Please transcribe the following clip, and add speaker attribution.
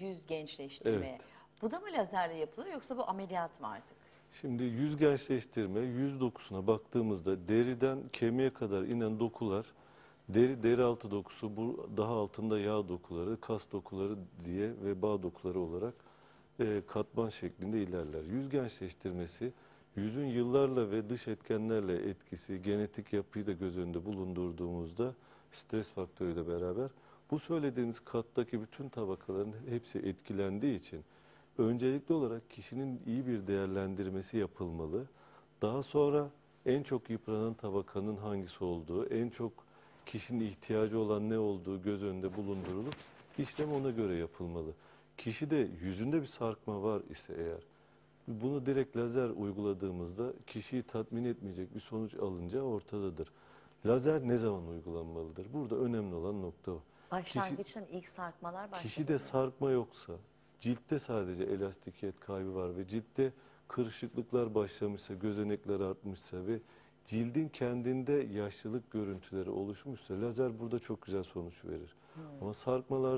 Speaker 1: yüz gençleştirmeye.
Speaker 2: Evet.
Speaker 1: Bu da mı lazerle yapılıyor yoksa bu ameliyat mı artık?
Speaker 2: Şimdi yüz gençleştirme, yüz dokusuna baktığımızda deriden kemiğe kadar inen dokular, deri deri altı dokusu, bu daha altında yağ dokuları, kas dokuları diye ve bağ dokuları olarak e, katman şeklinde ilerler. Yüz gençleştirmesi, yüzün yıllarla ve dış etkenlerle etkisi, genetik yapıyı da göz önünde bulundurduğumuzda stres faktörüyle beraber bu söylediğimiz kattaki bütün tabakaların hepsi etkilendiği için öncelikli olarak kişinin iyi bir değerlendirmesi yapılmalı. Daha sonra en çok yıpranan tabakanın hangisi olduğu, en çok kişinin ihtiyacı olan ne olduğu göz önünde bulundurulup işlem ona göre yapılmalı. Kişide yüzünde bir sarkma var ise eğer bunu direkt lazer uyguladığımızda kişiyi tatmin etmeyecek bir sonuç alınca ortadadır. Lazer ne zaman uygulanmalıdır? Burada önemli olan nokta o.
Speaker 1: Başlangıçta mı? ilk sarkmalar başladı.
Speaker 2: Kişide sarkma yoksa, ciltte sadece elastikiyet kaybı var ve ciltte kırışıklıklar başlamışsa, gözenekler artmışsa ve cildin kendinde yaşlılık görüntüleri oluşmuşsa lazer burada çok güzel sonuç verir. Ama sarkmalar